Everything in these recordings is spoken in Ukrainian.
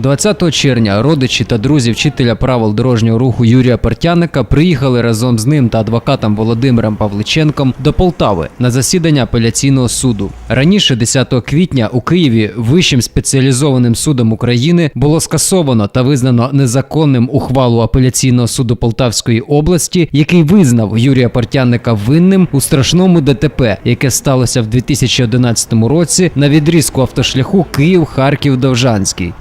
20 червня родичі та друзі вчителя правил дорожнього руху Юрія Пертяника приїхали разом з ним та адвокатом Володимиром Павличенком до Полтави на засідання апеляційного суду. Раніше, 10 квітня, у Києві Вищим спеціалізованим судом України було скасовано та визнано незаконним ухвалу апеляційного суду Полтавської області, який визнав Юрія Пертяника винним у страшному ДТП, яке сталося в 2011 році на відрізку автошляху Київ-Харків-Довжанський,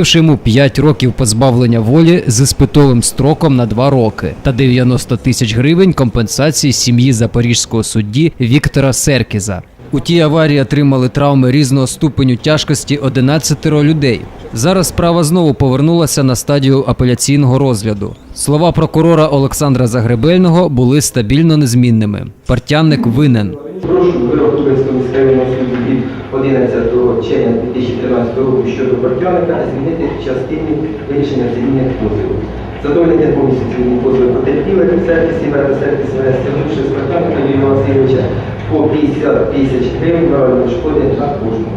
присудивши йому 5 років позбавлення волі з іспитовим строком на 2 роки та 90 тисяч гривень компенсації сім'ї запорізького судді Віктора Серкіза. У тій аварії отримали травми різного ступеню тяжкості 11 людей. Зараз справа знову повернулася на стадію апеляційного розгляду. Слова прокурора Олександра Загребельного були стабільно незмінними. Партянник винен. Прошу вирок Лубенського міськрайонного суду 11 червня 2013 року щодо Портяника змінити в частині вирішення цивільних позовів. Задоволення повністю цивільних позовів потерпілих сервіс і сервіс стягнувши з Портяника Юрія Васильовича по 50 тисяч гривень моральної шкоди на кожного.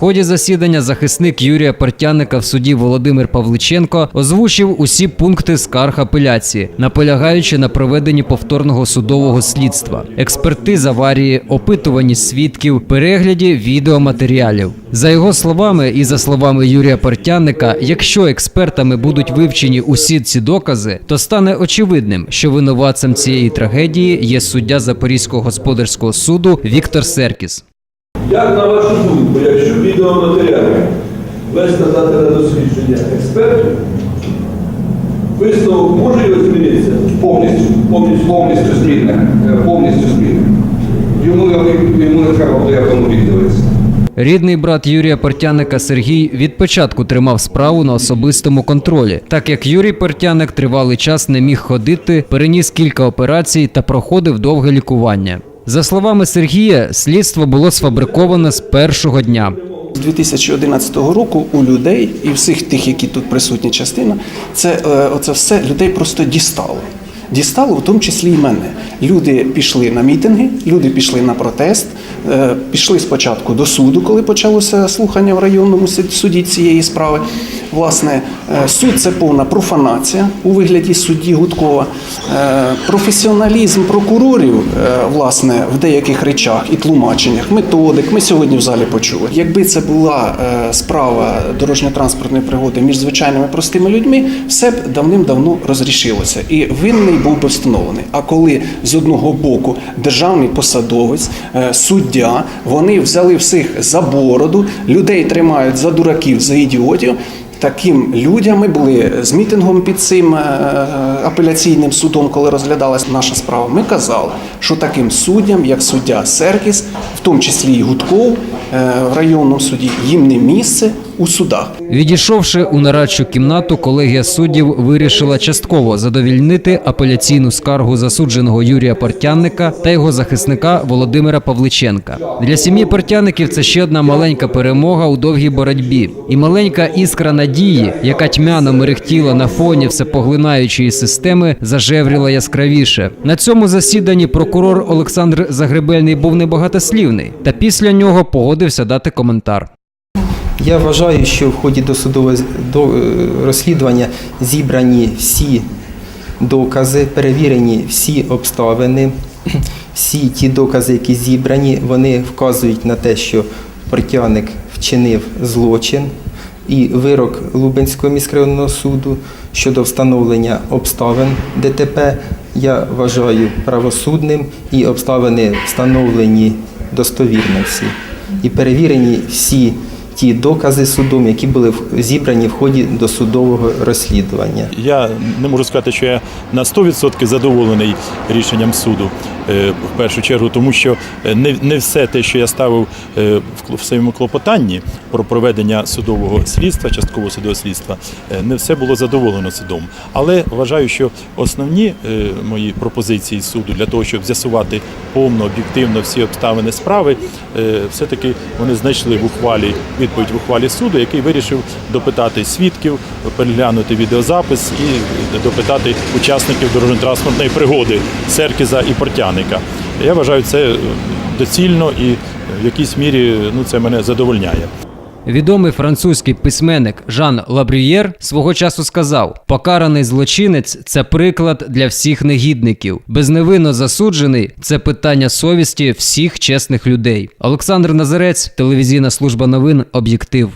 Ході засідання захисник Юрія Портяника в суді Володимир Павличенко озвучив усі пункти скарг апеляції, наполягаючи на проведенні повторного судового слідства, експертиз аварії, опитуванні свідків, перегляді відеоматеріалів. За його словами і за словами Юрія Портяника, якщо експертами будуть вивчені усі ці докази, то стане очевидним, що винуватцем цієї трагедії є суддя Запорізького господарського суду Віктор Серкіс. Як на вашу думку, якщо відеоматеріали вести дати на дослідження експертів, висновок може його змінитися? Повністю, повністю, повністю змінне, е, повністю змінне. Йому, йому не треба буде автомобіль дивитися. Рідний брат Юрія Портяника Сергій від початку тримав справу на особистому контролі, так як Юрій Портяник тривалий час не міг ходити, переніс кілька операцій та проходив довге лікування. За словами Сергія, слідство було сфабриковане з першого дня. З 2011 року у людей і всіх тих, які тут присутні частина, це е, оце все людей просто дістало. Дістало, в тому числі і мене. Люди пішли на мітинги, люди пішли на протест, е, пішли спочатку до суду, коли почалося слухання в районному суді цієї справи. Власне, е, суд це повна профанація у вигляді судді Гудкова. Е, Професіоналізм прокурорів, е, власне, в деяких речах і тлумаченнях, методик, ми сьогодні в залі почули. Якби це була справа дорожньо-транспортної пригоди між звичайними простими людьми, все б давним-давно розрішилося. І винний був би встановлений. А коли з одного боку державний посадовець, суддя, вони взяли всіх за бороду, людей тримають за дураків, за ідіотів. Таким людям ми були з мітингом під цим е, апеляційним судом, коли розглядалась наша справа. Ми казали, що таким суддям, як суддя Серкіс, в тому числі і Гудков е, в районному суді, їм не місце у судах. Відійшовши у нарадчу кімнату, колегія суддів вирішила частково задовільнити апеляційну скаргу засудженого Юрія Портянника та його захисника Володимира Павличенка. Для сім'ї Портяників це ще одна маленька перемога у довгій боротьбі і маленька іскра надії, яка тьмяно мерехтіла на фоні всепоглинаючої системи, зажевріла яскравіше. На цьому засіданні прокурор Олександр Загребельний був небагатослівний, та після нього погодився дати коментар. Я вважаю, що в ході досудового до, е, розслідування зібрані всі докази, перевірені всі обставини, всі ті докази, які зібрані, вони вказують на те, що Портяник вчинив злочин. І вирок Лубенського міськрайонного суду щодо встановлення обставин ДТП я вважаю правосудним і обставини встановлені достовірно всі. І перевірені всі ті докази судом, які були зібрані в ході досудового розслідування. Я не можу сказати, що я на 100% задоволений рішенням суду в першу чергу, тому що е, не, не все те, що я ставив е, в своєму клопотанні про проведення судового слідства, часткового судового слідства, е, не все було задоволено судом. Але вважаю, що основні е, мої пропозиції суду для того, щоб з'ясувати повно, об'єктивно всі обставини справи, е, все-таки вони знайшли в ухвалі відповідь в ухвалі суду, який вирішив допитати свідків, переглянути відеозапис і допитати учасників дорожньо-транспортної пригоди Серкіза і Портяника. Я вважаю це е, доцільно і в якійсь мірі ну, це мене задовольняє. Відомий французький письменник Жан Лабрюєр свого часу сказав: покараний злочинець це приклад для всіх негідників. Безневинно засуджений це питання совісті всіх чесних людей. Олександр Назарець, телевізійна служба новин, об'єктив.